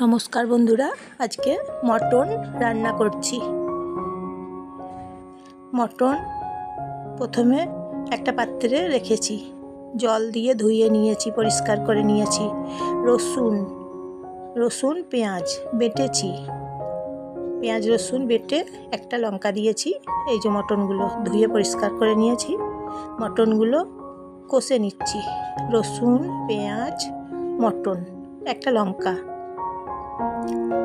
নমস্কার বন্ধুরা, আজকে মটন রান্না করছি। মটন প্রথমে একটা পাত্রে রেখেছি। জল দিয়ে ধুয়ে নিয়েছি, পরিষ্কার করে নিয়েছি। রসুন রসুন, পেঁয়াজ বেটেছি। পেঁয়াজ, রসুন বেটে একটা লঙ্কা দিয়েছি, এই যে মটনগুলো ধুয়ে পরিষ্কার করে নিয়েছি। মটনগুলো কষে নিচ্ছি। রসুন, পেঁয়াজ, মটন, একটা লঙ্কা।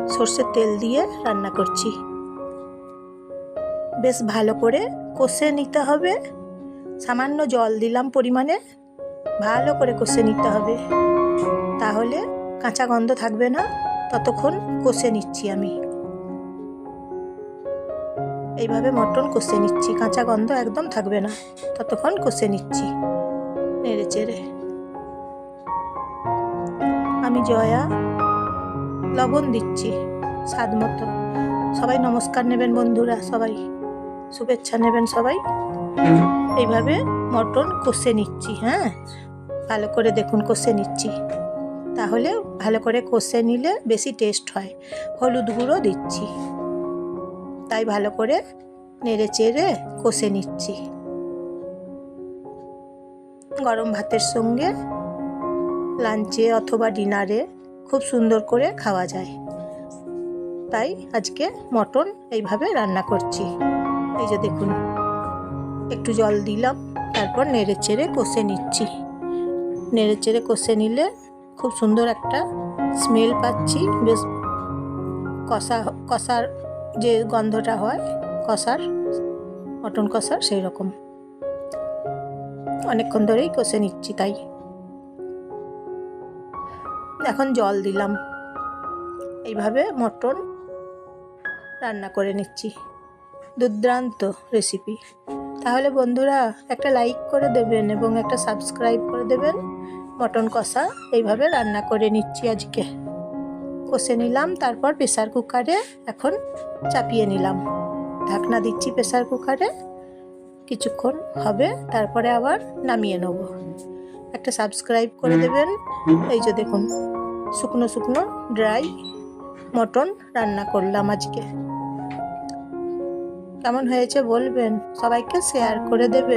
সর্ষের তেল দিয়ে রান্না করছি। বেশ ভালো করে কষে নিতে হবে। সামান্য জল দিলাম পরিমাণে। ভালো করে কষে নিতে হবে। তাহলে কাঁচা গন্ধ থাকবে না। ততক্ষণ কষে নিচ্ছি আমি। এইভাবে মটন কষে নিচ্ছি। কাঁচা গন্ধ একদম থাকবে না। ততক্ষণ কষে নিচ্ছি। নেড়ে চেড়ে। আমি জয়া লবণ দিচ্ছি, স্বাদ মতো। সবাই নমস্কার নেবেন বন্ধুরা, সবাই। শুভেচ্ছা নেবেন সবাই। এইভাবে মটন কষে নিচ্ছি হ্যাঁ? ভালো করে দেখুন, কষে নিচ্ছি। তাহলে ভালো করে কষে নিলে বেশি টেস্ট হয়। হলুদ গুঁড়ো দিচ্ছি। তাই ভালো করে নেড়ে চেড়ে কষে নিচ্ছি। গরম ভাতের সঙ্গে লাঞ্চে অথবা ডিনারে খুব সুন্দর করে খাওয়া যায়। তাই আজকে মটন এইভাবে রান্না করছি। এই যে দেখুন, একটু জল দিলাম, তারপর নেড়ে চেড়ে কষে নিচ্ছি। নেড়ে চেড়ে কষে নিলে খুব সুন্দর একটা স্মেল পাচ্ছি। বেশ কষা, কষার যে গন্ধটা হয়, কষার, মটন কষার সেই রকম অনেকক্ষণ ধরেই কষে নিচ্ছি তাই। এখন জল দিলাম। এইভাবে মটন রান্না করে নিচ্ছি। দুর্দান্ত রেসিপি তাহলে বন্ধুরা একটা লাইক করে দেবেন এবং একটা সাবস্ক্রাইব করে দেবেন। মটন কষা এইভাবে রান্না করে নিচ্ছি আজকে। কষে নিলাম, তারপর প্রেসার কুকারে এখন চাপিয়ে নিলাম। ঢাকনা দিচ্ছি প্রেসার কুকারে কিছুক্ষণ হবে, তারপরে আবার নামিয়ে নেব। একটা সাবস্ক্রাইব করে দেবেন। এই যে দেখুন শুকনো শুকনো ড্রাই মটন রান্না করলাম আজকে। কেমন হয়েছে বলবেন? সবাইকে শেয়ার করে দেবেন।